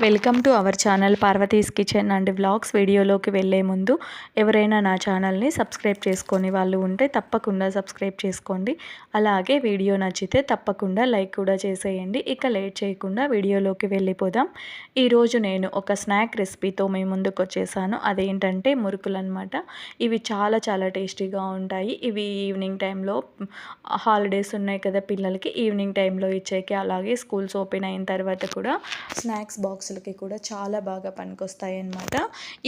Welcome to our channel Parvathi's kitchen and vlogs. వీడియోలోకి వెళ్ళే ముందు ఎవరైనా నా ఛానల్ని సబ్స్క్రైబ్ చేసుకొని వాళ్ళు ఉంటే తప్పకుండా సబ్స్క్రైబ్ చేసుకోండి. అలాగే వీడియో నచ్చితే తప్పకుండా లైక్ కూడా చేసేయండి. ఇక లేట్ చేయకుండా వీడియోలోకి వెళ్ళిపోదాం. ఈరోజు నేను ఒక స్నాక్ రెసిపీతో మీ ముందుకు వచ్చేసాను. అదేంటంటే మురుకులు అనమాట ఇవి చాలా చాలా టేస్టీగా ఉంటాయి. ఇవి ఈవినింగ్ టైంలో హాలిడేస్ ఉన్నాయి కదా పిల్లలకి ఈవినింగ్ టైంలో ఇచ్చేకి అలాగే స్కూల్స్ ఓపెన్ అయిన తర్వాత కూడా స్నాక్స్ బాక్స్ బాక్సులకి కూడా చాలా బాగా పనికొస్తాయి అన్నమాట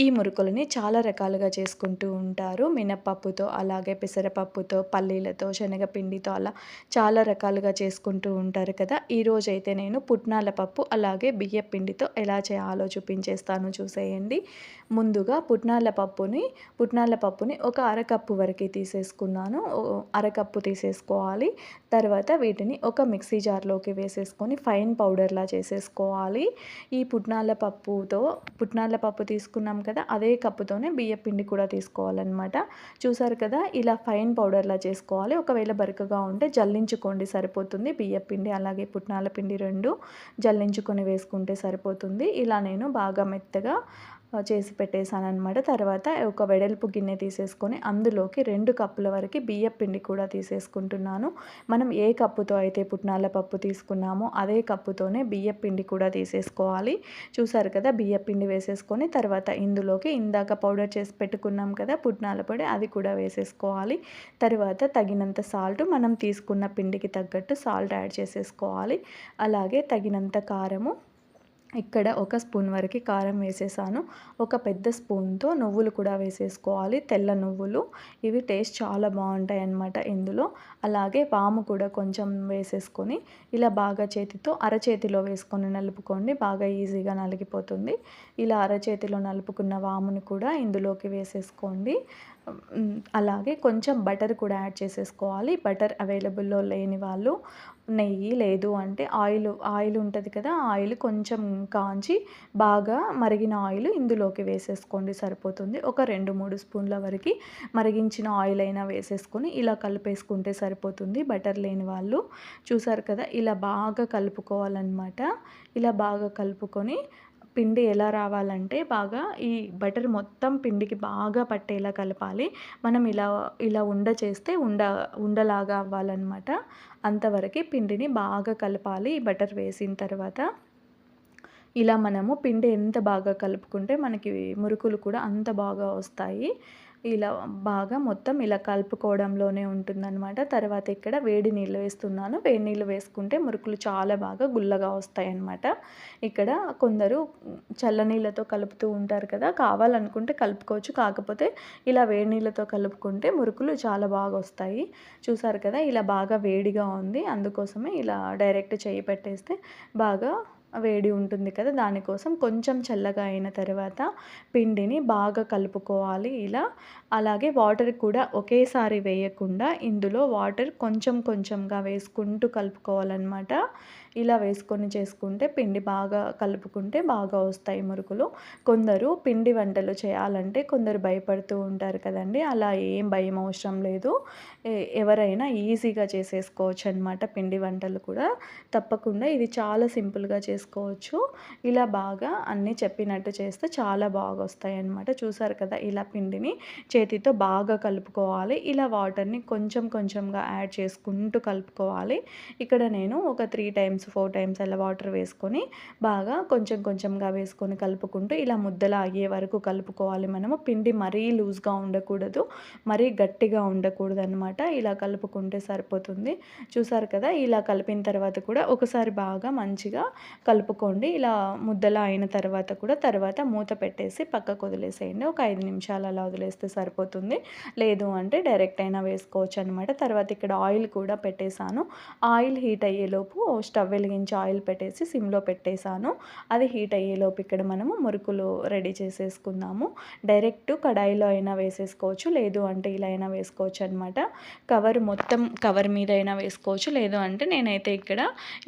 ఈ మురుకులని చాలా రకాలుగా చేసుకుంటూ ఉంటారు. మినప్పప్పుతో అలాగే పెసరపప్పుతో పల్లీలతో శనగపిండితో అలా చాలా రకాలుగా చేసుకుంటూ ఉంటారు కదా. ఈరోజు అయితే నేను పుట్నాల పప్పు అలాగే బియ్య పిండితో ఎలా చేయాలో చూపించేస్తాను చూసేయండి. ముందుగా పుట్నాల పప్పుని పుట్నాల పప్పుని ఒక అరకప్పు వరకు తీసేసుకున్నాను. అరకప్పు తీసేసుకోవాలి. తర్వాత వీటిని ఒక మిక్సీ జార్లోకి వేసేసుకొని ఫైన్ పౌడర్లా చేసేసుకోవాలి. ఈ పుట్నాల పప్పుతో పుట్నాల పప్పు తీసుకున్నాం కదా అదే కప్పుతోనే బియ్య పిండి కూడా తీసుకోవాలన్నమాట. చూసారు కదా ఇలా ఫైన్ పౌడర్లా చేసుకోవాలి. ఒకవేళ బరకగా ఉంటే జల్లించుకోండి సరిపోతుంది. బియ్య పిండి అలాగే పుట్నాల పిండి రెండు జల్లించుకొని వేసుకుంటే సరిపోతుంది. ఇలా నేను బాగా మెత్తగా చేసి పెట్టేశాను అనమాట తర్వాత ఒక వెడల్పు గిన్నె తీసేసుకొని అందులోకి రెండు కప్పుల వరకు బియ్య పిండి కూడా తీసేసుకుంటున్నాను. మనం ఏ కప్పుతో అయితే పుట్నాల పప్పు తీసుకున్నామో అదే కప్పుతోనే బియ్య పిండి కూడా తీసేసుకోవాలి. చూసారు కదా బియ్య పిండి వేసేసుకొని తర్వాత ఇందులోకి ఇందాక పౌడర్ చేసి పెట్టుకున్నాం కదా పుట్నాల పొడి అది కూడా వేసేసుకోవాలి. తర్వాత తగినంత సాల్ట్ మనం తీసుకున్న పిండికి తగ్గట్టు సాల్ట్ యాడ్ చేసేసుకోవాలి. అలాగే తగినంత కారము ఇక్కడ ఒక స్పూన్ వరకు కారం వేసేసాను. ఒక పెద్ద స్పూన్తో నువ్వులు కూడా వేసేసుకోవాలి. తెల్ల నువ్వులు. ఇవి టేస్ట్ చాలా బాగుంటాయి అన్నమాట ఇందులో. అలాగే వాము కూడా కొంచెం వేసేసుకొని ఇలా బాగా చేతితో అరచేతిలో వేసుకొని నలుపుకోండి. బాగా ఈజీగా నలిగిపోతుంది. ఇలా అరచేతిలో నలుపుకున్న వాముని కూడా ఇందులోకి వేసేసుకోండి. అలాగే కొంచెం బటర్ కూడా యాడ్ చేసేసుకోవాలి. బటర్ అవైలబుల్లో లేని వాళ్ళు నెయ్యి లేదు అంటే ఆయిల్ ఆయిల్ ఉంటుంది కదా ఆయిల్ కొంచెం కాంచి బాగా మరిగిన ఆయిల్ ఇందులోకి వేసేసుకోండి సరిపోతుంది. ఒక రెండు మూడు స్పూన్ల వరకు మరిగించిన ఆయిల్ అయినా వేసేసుకొని ఇలా కలిపేసుకుంటే సరిపోతుంది. బటర్ లేని వాళ్ళు చూసారు కదా ఇలా బాగా కలుపుకోవాలన్నమాట. ఇలా బాగా కలుపుకొని పిండి ఎలా రావాలంటే బాగా ఈ బటర్ మొత్తం పిండికి బాగా పట్టేలా కలపాలి. మనం ఇలా ఇలా ఉండ చేస్తే ఉండ ఉండలాగా అవ్వాలన్నమాట. అంతవరకు పిండిని బాగా కలపాలి ఈ బటర్ వేసిన తర్వాత. ఇలా మనము పిండి ఎంత బాగా కలుపుకుంటే మనకి మురుకులు కూడా అంత బాగా వస్తాయి. ఇలా బాగా మొత్తం ఇలా కలుపుకోవడంలోనే ఉంటుందన్నమాట. తర్వాత ఇక్కడ వేడి నీళ్ళు వేస్తున్నాను. వేడి నీళ్ళు వేసుకుంటే మురుకులు చాలా బాగా గుల్లగా వస్తాయి అన్నమాట ఇక్కడ కొందరు చల్లనీళ్ళతో కలుపుతూ ఉంటారు కదా కావాలనుకుంటే కలుపుకోవచ్చు. కాకపోతే ఇలా వేడి నీళ్ళతో కలుపుకుంటే మురుకులు చాలా బాగా వస్తాయి. చూసారు కదా ఇలా బాగా వేడిగా ఉంది. అందుకోసమే ఇలా డైరెక్ట్ చేయి పెట్టేస్తే బాగా వేడి ఉంటుంది కదా దానికోసం కొంచెం చల్లగా అయిన తర్వాత పిండిని బాగా కలుపుకోవాలి ఇలా. అలాగే వాటర్ కూడా ఒకేసారి వేయకుండా ఇందులో వాటర్ కొంచెం కొంచెంగా వేసుకుంటూ కలుపుకోవాలన్నమాట. ఇలా వేసుకొని చేసుకుంటే పిండి బాగా కలుపుకుంటే బాగా వస్తాయి మురుకులు. కొందరు పిండి వంటలు చేయాలంటే కొందరు భయపడుతూ ఉంటారు కదండి అలా ఏం భయం అవసరం లేదు. ఎవరైనా ఈజీగా చేసేసుకోవచ్చు అనమాట పిండి వంటలు కూడా. తప్పకుండా ఇది చాలా సింపుల్గా చేసుకోవచ్చు. ఇలా బాగా అన్నీ చెప్పినట్టు చేస్తే చాలా బాగా వస్తాయి అనమాట చూసారు కదా ఇలా పిండిని చేతితో బాగా కలుపుకోవాలి. ఇలా వాటర్ని కొంచెం కొంచెంగా యాడ్ చేసుకుంటూ కలుపుకోవాలి. ఇక్కడ నేను ఒక త్రీ టైమ్స్ ఫోర్ టైమ్స్ అలా వాటర్ వేసుకొని బాగా కొంచెం కొంచెంగా వేసుకొని కలుపుకుంటూ ఇలా ముద్దలా అయ్యే వరకు కలుపుకోవాలి మనము. పిండి మరీ లూజ్గా ఉండకూడదు మరీ గట్టిగా ఉండకూడదు అనమాట ఇలా కలుపుకుంటే సరిపోతుంది. చూసారు కదా ఇలా కలిపిన తర్వాత కూడా ఒకసారి బాగా మంచిగా కలుపుకోండి. ఇలా ముద్దలా అయిన తర్వాత కూడా తర్వాత మూత పెట్టేసి పక్కకు వదిలేసేయండి. ఒక ఐదు నిమిషాలు అలా వదిలేస్తే సరిపోతుంది. లేదు అంటే డైరెక్ట్ అయినా వేసుకోవచ్చు అనమాట తర్వాత ఇక్కడ ఆయిల్ కూడా పెట్టేశాను. ఆయిల్ హీట్ అయ్యేలోపు స్టవ్ వెలిగించి ఆయిల్ పెట్టేసి సిమ్లో పెట్టేశాను. అది హీట్ అయ్యేలోపు ఇక్కడ మనము మురుకులు రెడీ చేసేసుకుందాము. డైరెక్ట్ కడాయిలో అయినా వేసేసుకోవచ్చు. లేదు అంటే ఇలా అయినా వేసుకోవచ్చు అనమాట కవర్ మొత్తం కవర్ మీద అయినా వేసుకోవచ్చు. లేదు అంటే నేనైతే ఇక్కడ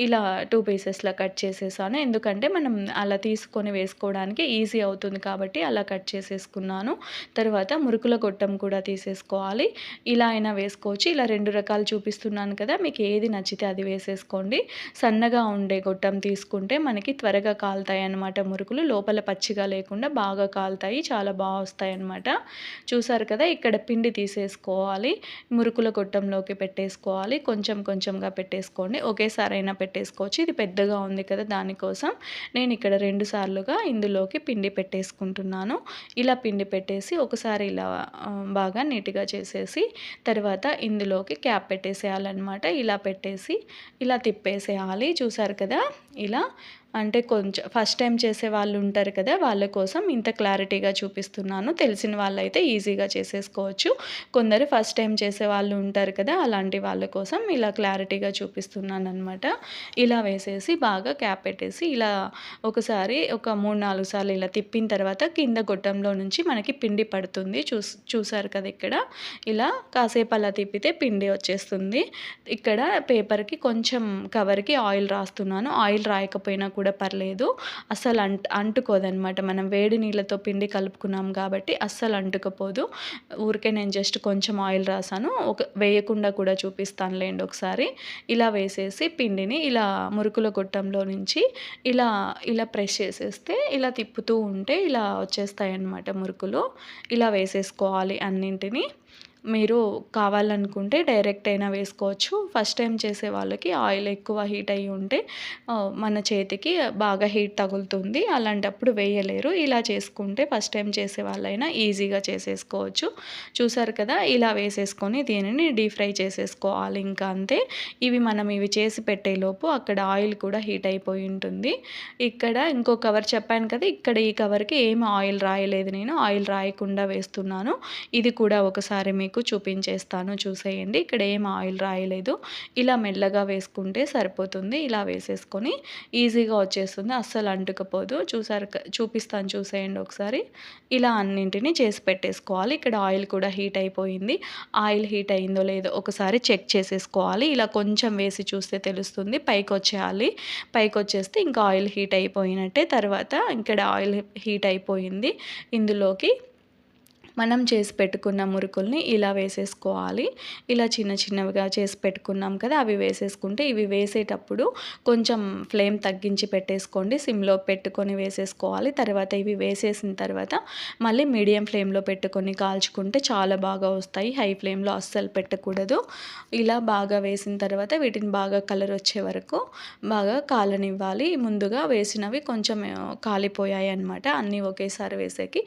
ఇలా టూ పీసెస్లో కట్ చేసేసి చేసేసాను. ఎందుకంటే మనం అలా తీసుకొని వేసుకోవడానికి ఈజీ అవుతుంది కాబట్టి అలా కట్ చేసేసుకున్నాను. తర్వాత మురుకుల గొట్టం కూడా తీసేసుకోవాలి. ఇలా అయినా వేసుకోవచ్చు. ఇలా రెండు రకాలు చూపిస్తున్నాను కదా మీకు ఏది నచ్చితే అది వేసేసుకోండి. సన్నగా ఉండే గొట్టం తీసుకుంటే మనకి త్వరగా కాలుతాయి అన్నమాట మురుకులు. లోపల పచ్చిగా లేకుండా బాగా కాలుతాయి. చాలా బాగా వస్తాయి అన్నమాట. చూసారు కదా ఇక్కడ పిండి తీసేసుకోవాలి. మురుకుల గొట్టంలోకి పెట్టేసుకోవాలి. కొంచెం కొంచెంగా పెట్టేసుకోండి. ఒకేసారి అయినా పెట్టేసుకోవచ్చు. ఇది పెద్దగా ఉంది కదా దానికోసం నేను ఇక్కడ రెండు సార్లుగా ఇందులోకి పిండి పెట్టేసుకుంటున్నాను. ఇలా పిండి పెట్టేసి ఒకసారి ఇలా బాగా నీట్గా చేసేసి తర్వాత ఇందులోకి క్యాప్ పెట్టేసేయాలన్నమాట. ఇలా పెట్టేసి ఇలా తిప్పేసేయాలి. చూసారు కదా? ఇలా అంటే కొంచెం ఫస్ట్ టైం చేసే వాళ్ళు ఉంటారు కదా వాళ్ళ కోసం ఇంత క్లారిటీగా చూపిస్తున్నాను. తెలిసిన వాళ్ళైతే ఈజీగా చేసేసుకోవచ్చు. కొందరు ఫస్ట్ టైం చేసే వాళ్ళు ఉంటారు కదా అలాంటి వాళ్ళ కోసం ఇలా క్లారిటీగా చూపిస్తున్నాను అనమాట ఇలా వేసేసి బాగా క్యాప్ పెట్టేసి ఇలా ఒకసారి ఒక మూడు నాలుగు సార్లు ఇలా తిప్పిన తర్వాత కింద గొట్టంలో నుంచి మనకి పిండి పడుతుంది. చూ చూసారు కదా ఇక్కడ. ఇలా కాసేపు అలా తిప్పితే పిండి వచ్చేస్తుంది. ఇక్కడ పేపర్కి కొంచెం కవర్కి ఆయిల్ రాస్తున్నాను. ఆయిల్ రాయకపోయినా కూడా పర్లేదు. అస్సలు అంట అంటుకోదనమాట. మనం వేడి నీళ్ళతో పిండి కలుపుకున్నాం కాబట్టి అస్సలు అంటుకపోదు. ఊరికే నేను జస్ట్ కొంచెం ఆయిల్ రాసాను. ఒక వేయకుండా కూడా చూపిస్తానులేండి ఒకసారి. ఇలా వేసేసి పిండిని ఇలా మురుకుల గొట్టంలో నుంచి ఇలా ఇలా ప్రెస్ చేసేస్తే ఇలా తిప్పుతూ ఉంటే ఇలా వచ్చేస్తాయి అన్నమాట మురుకులు. ఇలా వేసేసుకోవాలి అన్నింటినీ. మీరు కావాలనుకుంటే డైరెక్ట్ అయినా వేసుకోవచ్చు. ఫస్ట్ టైం చేసే వాళ్ళకి ఆయిల్ ఎక్కువ హీట్ అయ్యి ఉంటే మన చేతికి బాగా హీట్ తగులుతుంది. అలాంటప్పుడు వేయలేరు. ఇలా చేసుకుంటే ఫస్ట్ టైం చేసే వాళ్ళైనా ఈజీగా చేసేసుకోవచ్చు. చూసారు కదా ఇలా వేసేసుకొని దీనిని డీప్ ఫ్రై చేసేసుకోవాలి. ఇంకా అంతే. ఇవి మనం ఇవి చేసి పెట్టేలోపు అక్కడ ఆయిల్ కూడా హీట్ అయిపోయి ఉంటుంది. ఇక్కడ ఇంకో కవర్ చెప్పాను కదా ఇక్కడ ఈ కవర్కి ఏం ఆయిల్ రాయలేదు. నేను ఆయిల్ రాయకుండా వేస్తున్నాను. ఇది కూడా ఒకసారి మీకు మీకు చూపించేస్తాను. చూసేయండి. ఇక్కడ ఏం ఆయిల్ రాయలేదు. ఇలా మెల్లగా వేసుకుంటే సరిపోతుంది. ఇలా వేసేసుకొని ఈజీగా వచ్చేస్తుంది. అస్సలు అంటుకపోదు. చూసారు చూపిస్తాను చూసేయండి ఒకసారి. ఇలా అన్నింటినీ చేసి పెట్టేసుకోవాలి. ఇక్కడ ఆయిల్ కూడా హీట్ అయిపోయింది. ఆయిల్ హీట్ అయిందో లేదో ఒకసారి చెక్ చేసేసుకోవాలి. ఇలా కొంచెం వేసి చూస్తే తెలుస్తుంది. పైకి వచ్చేయాలి. పైకి వచ్చేస్తే ఇంకా ఆయిల్ హీట్ అయిపోయినట్టే. తర్వాత ఇక్కడ ఆయిల్ హీట్ అయిపోయింది. ఇందులోకి మనం చేసి పెట్టుకున్న మురుకుల్ని ఇలా వేసేసుకోవాలి. ఇలా చిన్న చిన్నవిగా చేసి పెట్టుకున్నాం కదా అవి వేసేసుకుంటే ఇవి వేసేటప్పుడు కొంచెం ఫ్లేమ్ తగ్గించి పెట్టేసుకోండి. సిమ్లో పెట్టుకొని వేసేసుకోవాలి. తర్వాత ఇవి వేసేసిన తర్వాత మళ్ళీ మీడియం ఫ్లేమ్లో పెట్టుకొని కాల్చుకుంటే చాలా బాగా వస్తాయి. హై ఫ్లేమ్లో అస్సలు పెట్టకూడదు. ఇలా బాగా వేసిన తర్వాత వీటిని బాగా కలర్ వచ్చే వరకు బాగా కాలనివ్వాలి. ముందుగా వేసినవి కొంచెం కాలిపోయాయి అనమాట అన్నీ ఒకేసారి వేసేకి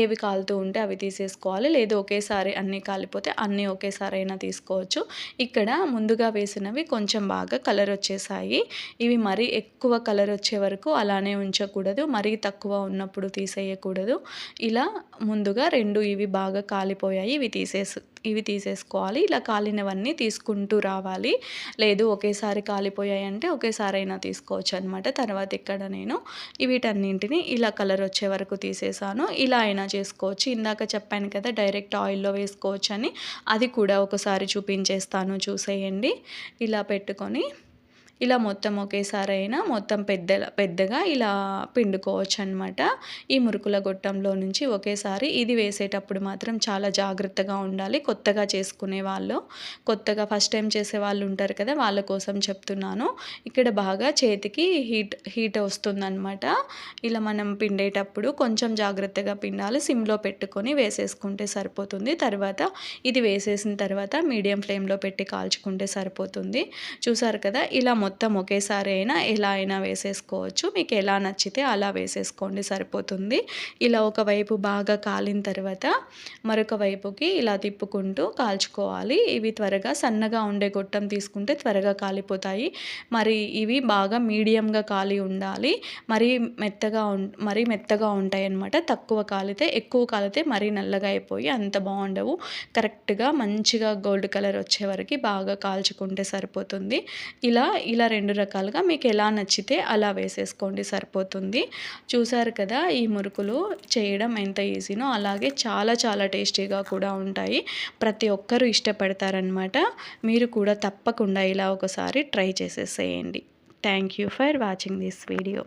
ఏవి కాలుతూ ఉంటే అవి తీసి తీసేసుకోవాలి. లేదు ఒకేసారి అన్నీ కాలిపోతే అన్నీ ఒకేసారి అయినా తీసుకోవచ్చు. ఇక్కడ ముందుగా వేసినవి కొంచెం బాగా కలర్ వచ్చేసాయి. ఇవి మరీ ఎక్కువ కలర్ వచ్చే వరకు అలానే ఉంచకూడదు. మరీ తక్కువ ఉన్నప్పుడు తీసేయకూడదు. ఇలా ముందుగా రెండు ఇవి బాగా కాలిపోయాయి. ఇవి తీసేసు ఇవి తీసేసుకోవాలి. ఇలా కాలినవన్నీ తీసుకుంటూ రావాలి. లేదు ఒకేసారి కాలిపోయాయి అంటే ఒకేసారి అయినా తీసుకోవచ్చు అనమాట తర్వాత ఇక్కడ నేను వీటన్నింటిని ఇలా కలర్ వచ్చే వరకు తీసేసాను. ఇలా అయినా చేసుకోవచ్చు. ఇందాక చెప్పాను కదా డైరెక్ట్ ఆయిల్లో వేసుకోవచ్చు అని అది కూడా ఒకసారి చూపించేస్తాను. చూసేయండి. ఇలా పెట్టుకొని ఇలా మొత్తం ఒకేసారి అయినా మొత్తం పెద్ద పెద్దగా ఇలా పిండుకోవచ్చు అనమాట ఈ మురుకుల గొట్టంలో నుంచి ఒకేసారి ఇది వేసేటప్పుడు మాత్రం చాలా జాగ్రత్తగా ఉండాలి. కొత్తగా చేసుకునే వాళ్ళు కొత్తగా ఫస్ట్ టైం చేసే వాళ్ళు ఉంటారు కదా వాళ్ళ కోసం చెప్తున్నాను. ఇక్కడ బాగా చేతికి హీట్ హీట్ వస్తుందన్నమాట. ఇలా మనం పిండేటప్పుడు కొంచెం జాగ్రత్తగా పిండాలి. సిమ్లో పెట్టుకొని వేసేసుకుంటే సరిపోతుంది. తర్వాత ఇది వేసేసిన తర్వాత మీడియం ఫ్లేమ్లో పెట్టి కాల్చుకుంటే సరిపోతుంది. చూసారు కదా ఇలా మొత్తం ఒకేసారి అయినా ఎలా అయినా వేసేసుకోవచ్చు. మీకు ఎలా నచ్చితే అలా వేసేసుకోండి సరిపోతుంది. ఇలా ఒకవైపు బాగా కాలిన తర్వాత మరొక వైపుకి ఇలా తిప్పుకుంటూ కాల్చుకోవాలి. ఇవి త్వరగా సన్నగా ఉండే గొట్టం తీసుకుంటే త్వరగా కాలిపోతాయి. మరి ఇవి బాగా మీడియంగా కాలి ఉండాలి. మరీ మెత్తగా మరీ మెత్తగా ఉంటాయి అన్నమాట. తక్కువ కాలితే ఎక్కువ కాలితే మరీ నల్లగా అయిపోయి అంత బాగుండవు. కరెక్ట్గా మంచిగా గోల్డ్ కలర్ వచ్చే వరకు బాగా కాల్చుకుంటే సరిపోతుంది. ఇలా ఇలా రెండు రకాలుగా మీకు ఎలా నచ్చితే అలా వేసేసుకోండి సరిపోతుంది. చూసారు కదా ఈ మురుకులు చేయడం ఎంత ఈజీనో అలాగే చాలా చాలా టేస్టీగా కూడా ఉంటాయి. ప్రతి ఒక్కరూ ఇష్టపడతారనమాట మీరు కూడా తప్పకుండా ఇలా ఒకసారి ట్రై చేసేసేయండి. Thank you for watching this video